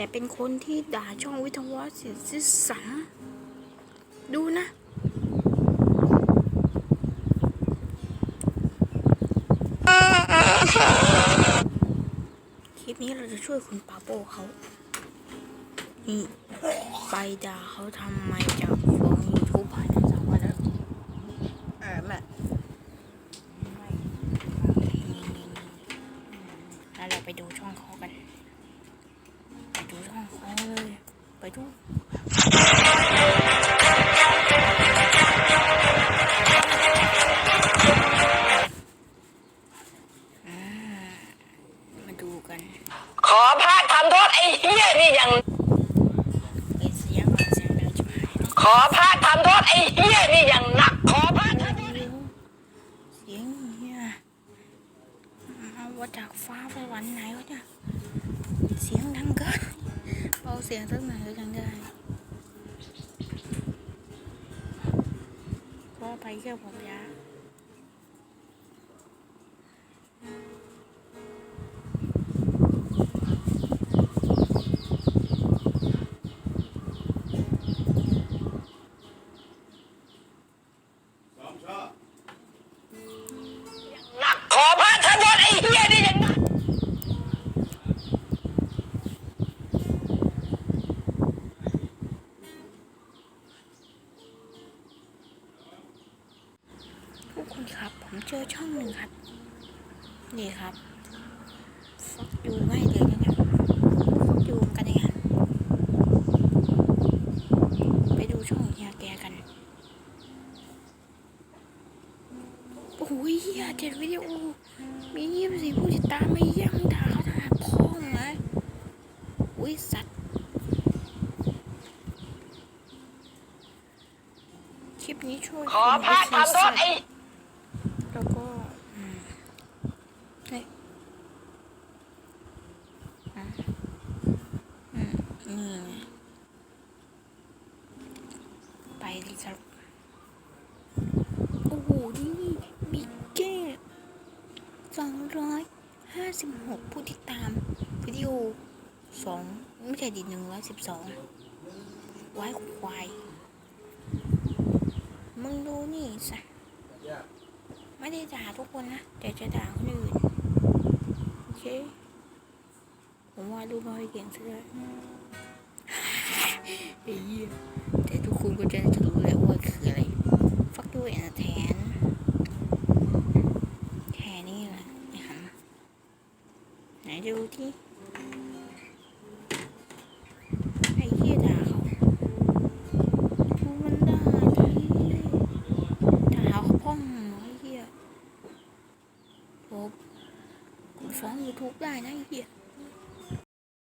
แต่เป็นคนที่ด่าช่องวิทยาวัฒน์ศิษสังดูนะ คลิปนี้เราจะช่วยคุณปาโป้เขา นี่ ไปด่าเขาทำไมจากฟ้องยูทูบภายในสามวันแล้วเออแม่นี่นี่นี่แล้วเราไปดูช่องเขากันไป ดูช่องเขาเลย ไปดูมาดูกัน ขอพระทำโทษไอ้เฮี้ยนี่อย่าง เป็นเสียงเสียงดังจะหายขอพระทำโทษไอ้เฮี้ยนี่อย่างหนัก ขอพระทำโทษเสียงเฮียเอาว่าจากฟ้าไปวันไหนวะเนี่ย สียงสักหน่อยก็ยังได้เพราะไปเที่ยวผมยา ทุกคนครับ ผมเจอช่องหนึ่งครับ นี่ครับฟักยูง่ายเลยนะเนี่ยฟักยูกันยังไงไปดูช่องเฮียแกกันโอ้ยเฮียเจ็ดวิดีโอ มียี่สิบสี่ผู้ติดตามไม่ยี่ยมด่าเขาด่าพ่องนะอุ้ยสัตว์คลิปนี้ช่วยขอพระทำโทษไอ้ แล้วก็อืมเฮ้ยอะอืม นี่ไปดิครับโอ้โห นี่บิ๊กเก้สองร้อยห้าสิบหกผู้ติดตาม วิดีโอสองไม่ใช่ดิหนึ่งร้อยสิบสองไว้ควาย มึงดูนี่สะไม่ได้ด่าทุกคนนะ แต่จะด่าคนอื่น โอเค ผมวาดูไม่ค่อยเก่งซะด้วยไอ้เหี้ยแต่ทุกคนก็จะรู้แล้วว่าคืออะไร ฟักด้วยนะแทนแค่นี้แหละนะครับไหนดูที่ไอ้เหี้ยด่าเขาดูมันด่าดิด่าเขาพ่องไอ้เหี้ยโอ้กูฟ้องยูทูบได้นะไอ้เหี้ย